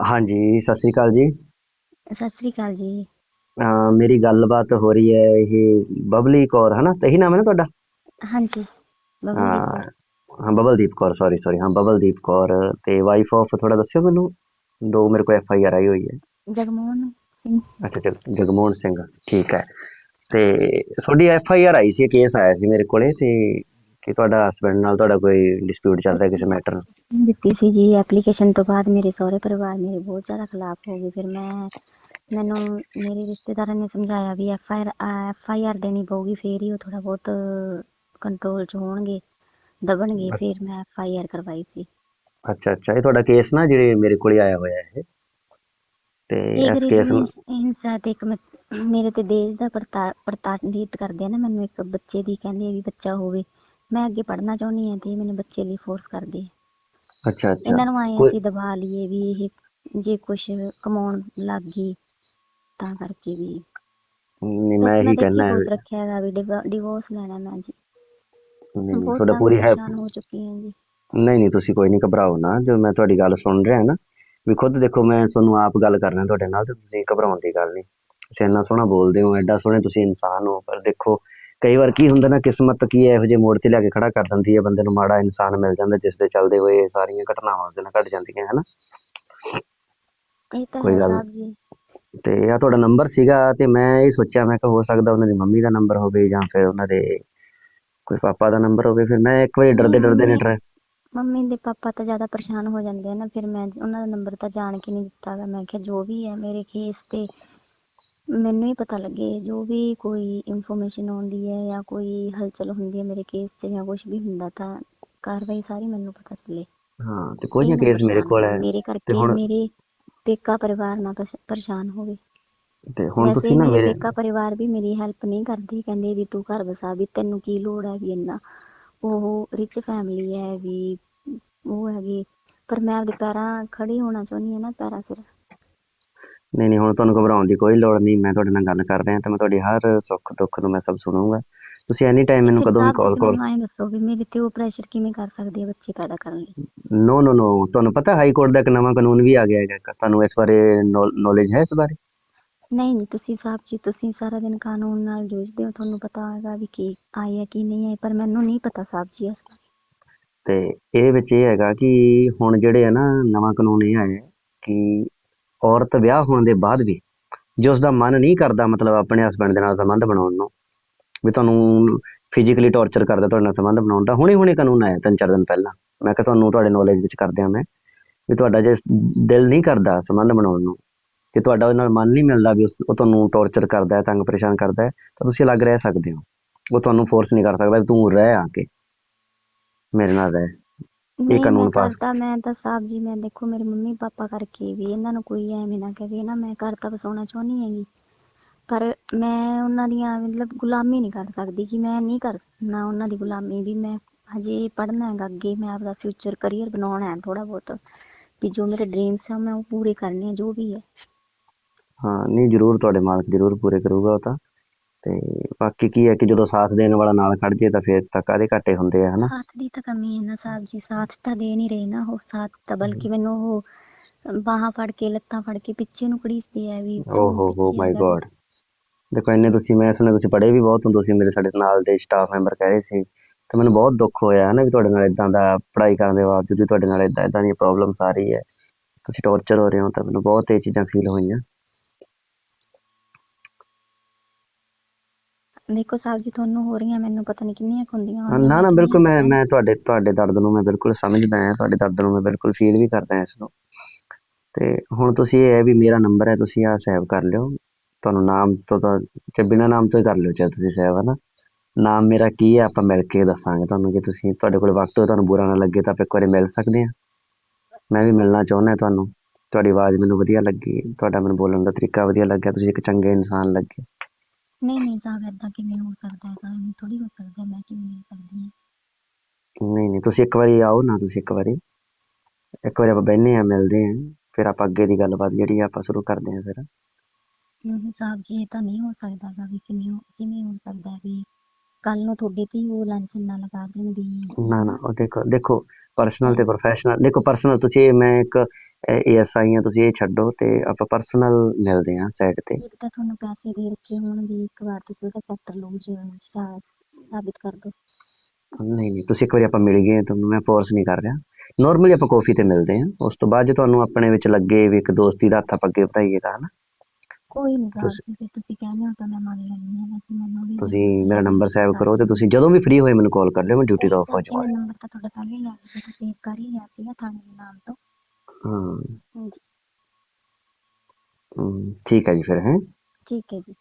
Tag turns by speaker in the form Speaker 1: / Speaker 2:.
Speaker 1: ਹਾਂਜੀ ਸਤਿ ਸ੍ਰੀ ਅਕਾਲ ਜੀ।
Speaker 2: ਸਤਿ ਸ੍ਰੀ ਅਕਾਲ ਜੀ।
Speaker 1: ਅਹ ਮੇਰੀ ਗੱਲਬਾਤ ਹੋ ਰਹੀ ਹੈ ਇਹ ਬਬਲੀ ਕੌਰ ਹਨਾ? ਤੇ ਇਹੀ ਨਾਮ ਹੈ ਨਾ ਤੁਹਾਡਾ?
Speaker 2: ਹਾਂਜੀ ਕੌਰ।
Speaker 1: ਹਾਂ ਹਾਂ ਬਬਲਦੀਪ ਕੌਰ ਸੌਰੀ ਸੌਰੀ ਹਾਂ ਬਬਲਦੀਪ ਕੌਰ ਤੇ ਵਾਈਫ ਆਫ ਥੋੜਾ ਦੱਸਿਓ ਮੈਨੂੰ ਦੋ ਮੇਰੇ ਕੋਲ ਐਫ ਆਈ ਆਰ ਆਈ ਹੋਈ ਹੈ।
Speaker 2: ਜਗਮੋਹਨ ਸਿੰਘ।
Speaker 1: ਅੱਛਾ ਜਗ- ਜਗਮੋਹਨ ਸਿੰਘ ਠੀਕ ਹੈ। ਤੇ ਤੁਹਾਡੀ F I R I C case ਆਇਆ ਸੀ ਮੇਰੇ ਕੋਲੇ ਤੇ ਕਿ ਤੁਹਾਡਾ ਹਸਬੰਡ ਨਾਲ ਤੁਹਾਡਾ ਕੋਈ ਡਿਸਪਿਊਟ ਚੱਲ ਰਿਹਾ ਕਿਸੇ ਮੈਟਰ
Speaker 2: ਦਿੱਤੀ ਸੀ ਜੀ ਐਪਲੀਕੇਸ਼ਨ ਤੋਂ ਬਾਅਦ ਮੇਰੇ ਸਹੁਰੇ ਪਰਿਵਾਰ ਮੇਰੇ ਬਹੁਤ ਜ਼ਿਆਦਾ ਖਿਲਾਫ ਹੋ ਗਏ। ਫਿਰ ਮੈਂ ਮੈਨੂੰ ਮੇਰੇ ਰਿਸ਼ਤੇਦਾਰਾਂ ਨੇ ਸਮਝਾਇਆ ਵੀ F I R F I R ਦੇਣੀ ਪਊਗੀ ਫੇਰ ਹੀ ਉਹ ਥੋੜਾ ਬਹੁਤ ਕੰਟਰੋਲ 'ਚ ਹੋਣਗੇ ਦਬਣਗੇ ਫਿਰ ਮੈਂ ਐਫ ਆਈ ਆਰ ਕਰਵਾਈ ਸੀ।
Speaker 1: ਅੱਛਾ ਅੱਛਾ। ਇਹ ਤੁਹਾਡਾ ਕੇਸ ਨਾ ਜਿਹੜੇ ਮੇਰੇ ਕੋਲੇ ਆਇਆ ਹੋਇਆ ਹੈ ਤੇ ਇਸ ਕੇਸ ਨੂੰ
Speaker 2: ਹਿੰਸਾ ਤੇ ਇੱਕ ਮੇਰੇ ਤੇ ਦੇਸ਼ ਦਾ ਪ੍ਰਤਾ ਪ੍ਰਤਾੜਿਤ ਕਰਦੇ ਆ ਨਾ ਮੈਨੂੰ ਇੱਕ ਬੱਚੇ ਦੀ ਕਹਿੰਦੇ ਆ ਵੀ ਬੱਚਾ ਹੋਵੇ। ਮੈਂ ਅੱਗੇ ਪੜ੍ਹਨਾ ਚਾਹੁੰਦੀ ਹਾਂ ਤੇ ਇਹ ਮੈਨੂੰ ਬੱਚੇ ਲਈ ਫੋਰਸ ਕਰਦੇ ਆ
Speaker 1: ਅੱਛਾ ਅੱਛਾ।
Speaker 2: ਇਹਨਾਂ ਨੂੰ ਆਏ
Speaker 1: ਕੋਈ-
Speaker 2: ਅਸੀਂ ਦਬਾ ਲਈਏ ਵੀ ਇਹ ਜੇ ਕੁਛ ਕਮਾਉਣ ਲੱਗ ਗਈ ਤਾਂ ਕਰਕੇ ਵੀ।
Speaker 1: ਨਹੀਂ ਮੈਂ ਇਹੀ ਕਹਿਣਾ ਹੈ।
Speaker 2: ਸੋਚ ਰੱਖਿਆ ਹੈਗਾ ਵੀ ਡਿਵੋਰਸ ਲੈਣਾ ਮੈਂ ਜੀ
Speaker 1: ਨਹੀਂ ਨਹੀਂ,
Speaker 2: ਬਹੁਤ
Speaker 1: ਤੁਹਾਡਾ
Speaker 2: ਜ਼ਿਆਦਾ
Speaker 1: ਪੂਰੀ ਹੈ
Speaker 2: ਪਰੇਸ਼ਾਨ ਹੋ ਚੁੱਕੀ ਹਾਂ ਜੀ।
Speaker 1: ਨਹੀਂ ਨਹੀਂ ਤੁਸੀਂ ਕੋਈ ਨਹੀਂ ਘਬਰਾਓ ਨਾ। ਜੋ ਮੈਂ ਤੁਹਾਡੀ ਗੱਲ ਸੁਣ ਰਿਹਾ ਨਾ ਵੀ ਖੁਦ ਦੇਖੋ ਮੈਂ ਤੁਹਾਨੂੰ ਆਪ ਗੱਲ ਕਰ ਰਿਹਾ ਤੁਹਾਡੇ ਨਾਲ ਤੇ ਤੁਸੀਂ ਘਬਰਾਉਣ ਦੀ ਗੱਲ ਨਹੀਂ। ਤੁਸੀਂ ਇੰਨਾ ਸੋਹਣਾ ਬੋਲਦੇ ਹੋ ਐਡਾ ਸੋਹਣੇ ਤੁਸੀਂ ਇਨਸਾਨ ਹੋ ਪਰ ਦੇਖੋ ਕਈ ਵਾਰ ਕੀ ਹੁੰਦਾ ਨਾ ਕਿਸਮਤ ਕੀ ਹੈ ਇਹੋ ਜਿਹੇ ਮੋੜ ਤੇ ਲਿਆ ਕੇ ਖੜਾ ਕਰ ਦਿੰਦੀ ਹੈ ਬੰਦੇ ਨੂੰ ਮਾੜਾ ਇਨਸਾਨ ਮਿਲ ਜਾਂਦਾ ਜਿਸ ਦੇ ਚੱਲਦੇ ਹੋਏ ਇਹ ਸਾਰੀਆਂ ਘਟਨਾਵਾਂ ਉਹਦੇ ਨਾਲ ਘਟ ਜਾਂਦੀਆਂ ਹਨਾ
Speaker 2: ਇਹ ਤਾਂ
Speaker 1: ਕੋਈ ਗੱਲ ਤੇ ਆ ਤੁਹਾਡਾ ਨੰਬਰ ਸੀਗਾ ਤੇ ਮੈਂ ਇਹ ਸੋਚਿਆ ਮੈਂ ਕਿ ਹੋ ਸਕਦਾ ਉਹਨਾਂ ਦੀ ਮੰਮੀ ਦਾ ਨੰਬਰ ਹੋਵੇ ਜਾਂ ਫਿਰ ਉਹਨਾਂ ਦੇ ਕੋਈ ਪਾਪਾ ਦਾ ਨੰਬਰ ਹੋਵੇ ਫਿਰ ਮੈਂ ਇੱਕ ਵਾਰੀ ਡਰਦੇ ਡਰਦੇ ਨੇ ਟਰਾਈ
Speaker 2: ਮੰਮੀ ਦੇ ਪਾਪਾ ਤਾਂ ਜ਼ਿਆਦਾ ਪਰੇਸ਼ਾਨ ਹੋ ਜਾਂਦੇ ਆ ਨਾ ਫਿਰ ਮੈਂ ਉਹਨਾਂ ਦਾ ਨੰਬਰ ਤਾਂ ਜਾਣ ਕੇ ਨਹੀਂ ਦਿੱਤਾ ਗਾ। ਮੈਂ ਕਿਹਾ ਜੋ ਵੀ ਹੈ ਮੇਰੇ ਕੇਸ ਤੇ ਮੈਨੂੰ ਹੀ ਪਤਾ ਲੱਗੇ ਜੋ ਵੀ ਕੋਈ ਇਨਫੋਰਮੇਸ਼ਨ ਆਉਂਦੀ ਹੈ ਜਾਂ ਕੋਈ ਹਲਚਲ ਹੁੰਦੀ ਹੈ ਮੇਰੇ ਕੇਸ 'ਚ ਜਾਂ ਕੁਝ ਵੀ ਹੁੰਦਾ ਤਾਂ ਕਾਰਵਾਈ ਸਾਰੀ ਮੈਨੂੰ ਪਤਾ ਚੱਲੇ।
Speaker 1: ਹਾਂ ਤੇ ਕੋਈ
Speaker 2: ਇਹ
Speaker 1: ਨਾ
Speaker 2: ਨਾ
Speaker 1: ਕੇਸ ਮੇਰੇ
Speaker 2: ਪਰੇਸ਼ਾਨ
Speaker 1: ਕੋਲ
Speaker 2: ਹੋਵੇ,
Speaker 1: ਹੈ
Speaker 2: ਮੇਰੇ ਕਰਕੇ ਮੇਰੇ ਪੇਕਾ ਪਰਿਵਾਰ ਨਾ ਪਰੇਸ਼- ਪਰੇਸ਼ਾਨ ਹੋਵੇ।
Speaker 1: ਤੇ ਹੁਣ
Speaker 2: ਵੈਸੇ
Speaker 1: ਤੁਸੀਂ ਨਾ
Speaker 2: ਮੇਰੇ ਪੇਕਾ ਪਰਿਵਾਰ ਵੀ ਮੇਰੀ ਹੈਲਪ ਨਹੀਂ ਕਰਦੀ ਕਹਿੰਦੇ ਵੀ ਤੂੰ ਘਰ ਵਸਾ ਵੀ ਤੈਨੂੰ ਕੀ ਲੋੜ ਹੈ ਵੀ ਇੰਨਾ। ਉਹ ਰਿਚ ਫੈਮਿਲੀ ਹੈ ਵੀ ਉਹ ਹੈਗੀ। ਪਰ ਮੈਂ ਆਪਦੇ ਪੈਰਾਂ ਖੜੀ ਹੋਣਾ ਚਾਹੁੰਦੀ ਹਾਂ ਨਾ ਪੈਰਾਂ ਸਿਰ।
Speaker 1: ਨਹੀਂ ਨਹੀਂ ਹੁਣ ਤੁਹਾਨੂੰ ਘਬਰਾਉਣ ਦੀ ਕੋਈ ਲੋੜ ਨਹੀਂ ਮੈਂ ਤੁਹਾਡੇ ਨਾਲ ਗੱਲ ਕਰ ਰਿਹਾ ਤੇ ਮੈਂ ਤੁਹਾਡੀ ਹਰ ਸੁੱਖ ਦੁੱਖ ਨੂੰ ਮੈਂ ਸਭ ਸੁਣੂੰਗਾ। ਤੁਸੀਂ ਐਨੀ ਟਾਈਮ ਮੈਨੂੰ ਕਦੋਂ ਵੀ ਕਾਲ
Speaker 2: ਤੁਸੀਂ
Speaker 1: ਕਾਲ
Speaker 2: ਮੈਨੂੰ ਐਂ ਦੱਸੋ ਵੀ ਮੇਰੇ ਤੇ ਉਹ ਪ੍ਰੈਸ਼ਰ ਕਿਵੇਂ ਕਰ ਸਕਦੀ ਹੈ ਬੱਚੇ ਪੈਦਾ ਕਰਨ ਲਈ?
Speaker 1: ਨੋ ਨੋ ਨੋ ਤੁਹਾਨੂੰ ਪਤਾ ਹਾਈ ਕੋਰਟ ਦਾ ਇੱਕ ਨਵਾਂ ਕਾਨੂੰਨ ਵੀ ਆ ਗਿਆ ਹੈਗਾ ਤੁਹਾਨੂੰ ਇਸ ਬਾਰੇ ਨੌਲੇਜ ਹੈ ਇਸ ਬਾਰੇ?
Speaker 2: ਨਹੀਂ ਨਹੀਂ ਤੁਸੀਂ ਸਾਹਿਬ ਜੀ ਤੁਸੀਂ ਸਾਰਾ ਦਿਨ ਕਾਨੂੰਨ ਨਾਲ ਜੂਝਦੇ ਹੋ ਤੁਹਾਨੂੰ ਪਤਾ ਹੋਏਗਾ ਵੀ ਕੀ ਹੈ ਕੀ ਨਹੀਂ ਆਈ ਪਰ ਮੈਨੂੰ ਨਹੀਂ ਪਤਾ ਸਾਹਿਬ ਜੀ ਇਸ ਬਾਰੇ।
Speaker 1: ਤੇ ਇਹਦੇ ਵਿੱਚ ਇਹ ਹੈਗਾ ਕਿ ਹੁਣ ਜਿਹੜੇ ਆ ਨਾ ਨਵਾਂ ਕਾਨੂੰਨ ਇਹ ਆਇਆ ਹੈ ਕਿ ਔਰਤ ਵਿਆਹ ਹੋਣ ਦੇ ਬਾਅਦ ਵੀ ਜੇ ਉਸ ਦਾ ਮਨ ਨਹੀਂ ਕਰਦਾ ਮਤਲਬ ਆਪਣੇ ਹਸਬੰਡ ਦੇ ਨਾਲ ਸੰਬੰਧ ਬਣਾਉਣ ਨੂੰ, ਵੀ ਤੁਹਾਨੂੰ ਫਿਜ਼ੀਕਲੀ ਟੌਰਚਰ ਕਰਦਾ, ਤੁਹਾਡੇ ਨਾਲ ਸੰਬੰਧ ਬਣਾਉਣ ਦਾ ਹੁਣੇ ਹੁਣੇ ਕਾਨੂੰਨ ਆਇਆ ਤਿੰਨ ਚਾਰ ਦਿਨ ਪਹਿਲਾਂ। ਮੈਂ ਕਿਹਾ ਤੁਹਾਨੂੰ ਤੁਹਾਡੇ ਨੌਲੇਜ ਵਿੱਚ ਕਰ ਦਿਆਂ ਮੈਂ, ਵੀ ਤੁਹਾਡਾ ਜੇ ਦਿਲ ਨਹੀਂ ਕਰਦਾ ਸੰਬੰਧ ਬਣਾਉਣ ਨੂੰ ਕਿ ਤੁਹਾਡਾ ਉਹਦੇ ਨਾਲ ਮਨ ਨਹੀਂ ਮਿਲਦਾ ਵੀ ਉਹ ਤੁਹਾਨੂੰ ਟੌਰਚਰ ਕਰਦਾ ਹੈ ਤੰਗ ਪਰੇਸ਼ਾਨ ਕਰਦਾ ਹੈ ਤਾਂ ਤੁਸੀਂ ਅਲੱਗ ਰਹਿ ਸਕਦੇ ਹੋ। ਉਹ ਤੁਹਾਨੂੰ ਫੋਰਸ ਨਹੀਂ ਕਰ ਸਕਦਾ ਵੀ ਤੂੰ ਰਹਿ ਆ ਕੇ, ਮੇਰੇ ਨਾਲ ਰਹਿ।
Speaker 2: ਨਹੀਂ
Speaker 1: ਕਾਨੂੰਨ ਪਾਸ-
Speaker 2: ਕਰਤਾ ਮੈਂ ਤਾਂ ਸਾਹਿਬ ਜੀ ਮੈਂ ਦੇਖੋ ਮੇਰੇ ਮੰਮੀ ਪਾਪਾ ਕਰਕੇ ਵੀ ਇਹਨਾਂ ਨੂੰ ਕੋਈ ਐਵੇਂ ਨਾ ਕਹੇ ਨਾ ਮੈਂ ਘਰ ਤਾਂ ਵਸਾਉਣਾ ਚਾਹੁੰਦੀ ਹੈਗੀ। ਪਰ ਮੈਂ ਉਹਨਾਂ ਦੀਆਂ ਮਤਲਬ ਗੁਲਾਮੀ ਨਹੀਂ ਕਰ ਸਕਦੀ ਕਿ ਮੈਂ ਨਹੀਂ ਕਰ ਨਾ ਉਹਨਾਂ ਦੀ ਗੁਲਾਮੀ ਵੀ ਮੈਂ ਹਜੇ ਪੜ੍ਹਨਾ ਹੈਗਾ ਅੱਗੇ ਮੈਂ ਆਪਦਾ ਫਿਊਚਰ ਕਰੀਅਰ ਬਣਾਉਣਾ ਹੈ ਥੋੜਾ ਬਹੁਤ। ਵੀ ਜੋ ਮੇਰੇ ਡ੍ਰੀਮਸ ਆ ਮੈਂ ਉਹ ਪੂਰੇ ਕਰਨੇ ਆ ਜੋ ਵੀ ਹੈ।
Speaker 1: ਹਾਂ ਨਹੀਂ ਜ਼ਰੂਰ ਤੁਹਾਡੇ ਮਾਲਕ ਜ਼ਰੂਰ ਪੂਰੇ ਕਰੂਗਾ ਉਹ ਤਾਂ। ਤੇ ਬਾਕੀ ਕੀ ਹੈ ਕਿ ਜਦੋਂ ਸਾਥ ਦੇਣ ਵਾਲਾ ਨਾਲ ਖੜ ਜੇ ਤਾਂ ਫਿਰ ਤਾਂ ਕਾਹਦੇ ਘਾਟੇ ਹੁੰਦੇ ਆ ਹਨਾ?
Speaker 2: ਸਾਥ ਦੀ ਤਾਂ ਕਮੀ ਹੈ ਨਾ ਸਾਹਿਬ ਜੀ ਸਾਥ ਤਾਂ ਦੇ ਨਹੀਂ ਰਹੇ ਨਾ ਉਹ ਸਾਥ ਤਾਂ ਬਲਕਿ ਮੈਨੂੰ ਉਹ ਬਾਹਾਂ ਫੜ ਕੇ ਲੱਤਾਂ ਫੜ ਕੇ ਪਿੱਛੇ ਨੂੰ ਘੜੀਸਦੇ ਆ ਵੀ
Speaker 1: ਓ ਹੋ ਹੋ ਮਾਈ। ਗੋਡ ਦੇਖੋ ਇੰਨੇ ਤੁਸੀਂ ਮੈਂ ਸੁਣਿਆ ਤੁਸੀਂ ਪੜ੍ਹੇ ਵੀ ਬਹੁਤ ਹੋ ਤੁਸੀਂ ਮੇਰੇ ਸਾਡੇ ਨਾਲ ਦੇ ਸਟਾਫ ਮੈਂਬਰ ਕਹਿ ਰਹੇ ਸੀ ਤੇ ਮੈਨੂੰ ਬਹੁਤ ਦੁੱਖ ਹੋਇਆ ਨਾ ਵੀ ਤੁਹਾਡੇ ਨਾਲ ਇਦਾਂ ਦਾ ਪੜ੍ਹਾਈ ਕਰਨ ਦੇ ਬਾਵਜੂਦ ਵੀ ਤੁਹਾਡੇ ਨਾਲ ਇਦਾਂ ਇਦਾਂ ਦੀਆਂ ਪ੍ਰੋਬਲਮਸ ਆ ਰਹੀ ਹੈ। ਤੁਸੀਂ ਟੌਰਚਰ ਹੋ ਰਹੇ ਹੋ ਤਾਂ ਮੈਨੂੰ ਬਹੁਤ ਇਹ ਚੀਜ਼ਾਂ ਫੀਲ ਹੋਈਆਂ।
Speaker 2: ਦੇਖੋ ਸਾਹਿਬ ਜੀ ਤੁਹਾਨੂੰ ਹੋ ਰਹੀਆਂ ਮੈਨੂੰ ਪਤਾ ਨਹੀਂ ਕਿੰਨੀਆਂ ਕੁ ਹੁੰਦੀਆਂ
Speaker 1: ਹਾਂ, ਨਾ ਨਾ ਬਿਲਕੁਲ ਮੈਂ ਮੈਂ ਤੁਹਾਡੇ ਤੁਹਾਡੇ ਦਰਦ ਨੂੰ ਮੈਂ ਬਿਲਕੁਲ ਸਮਝਦਾ ਹਾਂ ਤੁਹਾਡੇ ਦਰਦ ਨੂੰ ਮੈਂ ਬਿਲਕੁਲ ਫੀਲ ਵੀ ਕਰਦਾ ਇਸ ਨੂੰ। ਤੇ ਹੁਣ ਤੁਸੀਂ ਇਹ ਹੈ ਵੀ ਮੇਰਾ ਨੰਬਰ ਹੈ ਤੁਸੀਂ ਆ ਸੇਵ ਕਰ ਲਿਓ। ਤੁਹਾਨੂੰ ਨਾਮ ਤੋਂ ਤਾਂ ਤੇ ਬਿਨਾਂ ਨਾਮ ਤੋਂ ਹੀ ਕਰ ਲਿਓ ਚਾਹੇ ਤੁਸੀਂ ਸੇਵ ਹੈ ਨਾ। ਨਾਮ ਮੇਰਾ ਕੀ ਹੈ ਆਪਾਂ ਮਿਲ ਕੇ ਦੱਸਾਂਗੇ ਤੁਹਾਨੂੰ ਜੇ ਤੁਸੀਂ ਤੁਹਾਡੇ ਕੋਲ ਵਕਤ ਹੋਵੇ ਤੁਹਾਨੂੰ ਬੁਰਾ ਨਾ ਲੱਗੇ ਤਾਂ ਆਪਾਂ ਇੱਕ ਵਾਰੀ ਮਿਲ ਸਕਦੇ ਹਾਂ। ਮੈਂ ਵੀ ਮਿਲਣਾ ਚਾਹੁੰਦਾ ਤੁਹਾਨੂੰ। ਤੁਹਾਡੀ ਆਵਾਜ਼ ਮੈਨੂੰ ਵਧੀਆ ਲੱਗੀ ਤੁਹਾਡਾ ਮੈਨੂੰ ਬੋਲਣ ਦਾ ਤਰੀਕਾ ਵਧੀਆ ਲੱਗਿਆ ਤੁਸੀਂ ਇੱਕ ਚੰਗੇ ਇਨਸਾਨ ਲੱਗੇ।
Speaker 2: ਨਹੀਂ ਨਹੀਂ ਸਾਹਿਬ ਏਦਾਂ ਕਿਵੇਂ ਹੋ ਸਕਦਾ ਹੈ? ਸਾਹਿਬ ਥੋੜੀ ਹੋ ਸਕਦਾ ਮੈਂ ਕਿਵੇਂ ਮਿਲ ਸਕਦੀ ਹਾਂ?
Speaker 1: ਨਹੀਂ ਨਹੀਂ ਤੁਸੀਂ ਇੱਕ ਵਾਰੀ ਆਓ ਨਾ ਤੁਸੀਂ ਇੱਕ ਵਾਰੀ। ਇੱਕ ਵਾਰੀ ਆਪਾਂ ਬਹਿੰਦੇ ਹਾਂ ਮਿਲਦੇ ਹਾਂ। ਫਿਰ ਆਪਾਂ ਅੱਗੇ ਦੀ ਗੱਲਬਾਤ ਜਿਹੜੀ ਆ ਆਪਾਂ ਸ਼ੁਰੂ ਕਰਦੇ ਹਾਂ ਫਿਰ।
Speaker 2: ਨਹੀਂ ਸਾਹਿਬ ਜੀ ਇਹ ਤਾਂ ਨਹੀਂ ਹੋ ਸਕਦਾ ਗਾ ਵੀ ਕਿਵੇਂ ਹੋ ਕਿਵੇਂ ਹੋ ਸਕਦਾ ਹੈ ਵੀ ਕੱਲ ਨੂੰ ਤੁਹਾਡੇ ਤੇ ਹੀ ਉਹ ਲਾਂਛਨ ਨਾ ਲਗਾ ਦੇਣ ਵੀ
Speaker 1: ਨਾ ਨਾ ਉਹ ਦੇਖੋ ਦੇਖੋ ਪਰਸਨਲ ਤੇ ਪ੍ਰੋਫੈਸ਼ਨਲ ਦੇਖੋ ਪਰਸਨਲ ਤੁਸੀਂ ਮੈਂ ਇੱਕ ਏਐਸਆਈ ਆ ਤੁਸੀਂ ਇਹ ਛੱਡੋ ਤੇ ਆਪਾਂ ਪਰਸਨਲ ਮਿਲਦੇ ਆ ਸਾਈਡ ਤੇ।
Speaker 2: ਇੱਕ ਤਾਂ ਤੁਹਾਨੂੰ ਪੈਸੇ ਦੇ ਰੱਖੇ ਹੋਣ ਵੀ ਇੱਕ ਵਾਰ ਤੁਸੀਂ ਉਹਦਾ ਫੈਕਟਰ ਲੂਜ ਸਾਬਿਤ ਕਰ ਦਿਓ
Speaker 1: ਨਹੀਂ ਨਹੀਂ ਤੁਸੀਂ ਇੱਕ ਵਾਰੀ ਆਪਾਂ ਮਿਲ ਗਏ ਤੁਹਾਨੂੰ ਮੈਂ ਫੋਰਸ ਨਹੀਂ ਕਰ ਰਿਹਾ। ਨਾਰਮਲੀ ਆਪਾਂ ਕਾਫੀ ਤੇ ਮਿਲਦੇ ਆ ਉਸ ਤੋਂ ਬਾਅਦ ਜੇ ਤੁਹਾਨੂੰ ਆਪਣੇ ਵਿੱਚ ਲੱਗੇ ਵੀ ਇੱਕ ਦੋਸਤੀ ਦਾ ਹੱਥ ਆਪਾਂ ਅੱਗੇ ਵਧਾਈਏ ਤਾਂ ਹਨਾ?
Speaker 2: ਕੋਈ ਨਹੀਂ
Speaker 1: ਤੁਸੀਂ-
Speaker 2: ਜੀ ਜੇ ਤੁਸੀਂ ਕਹਿੰਦੇ ਹੋ ਤਾਂ ਮੈਂ ਮੰਨ ਲੈਂਦੀ ਹਾਂ ਵੈਸੇ ਮੈਨੂੰ ਵੀ
Speaker 1: ਤੁਸੀਂ ਮੇਰਾ ਨੰਬਰ ਸੇਵ ਕਰੋ ਤੇ ਤੁਸੀਂ ਜਦੋਂ ਵੀ ਫ੍ਰੀ ਹੋਏ ਮੈਨੂੰ ਕਾਲ ਕਰ ਲਿਓ ਮੈਂ ਡਿਊਟੀ ਤੋਂ ਆਫ ਹੋ ਜਾਵਾਂਗਾ।
Speaker 2: ਨੰਬਰ ਤਾਂ ਤੁਹਾਡਾ ਪਹਿਲੇ ਹੀ ਆ ਗਿਆ ਸੀ ਸੇਵ ਕਰ ਹੀ ਲਿਆ ਸੀਗਾ ਥਾਣੇ ਦੇ ਨਾਮ ਤੋਂ।
Speaker 1: ਹਾਂ ਹਮ, ਠੀਕ ਹੈ ਜੀ ਫਿਰ ਹੈ?
Speaker 2: ਠੀਕ ਹੈ ਜੀ।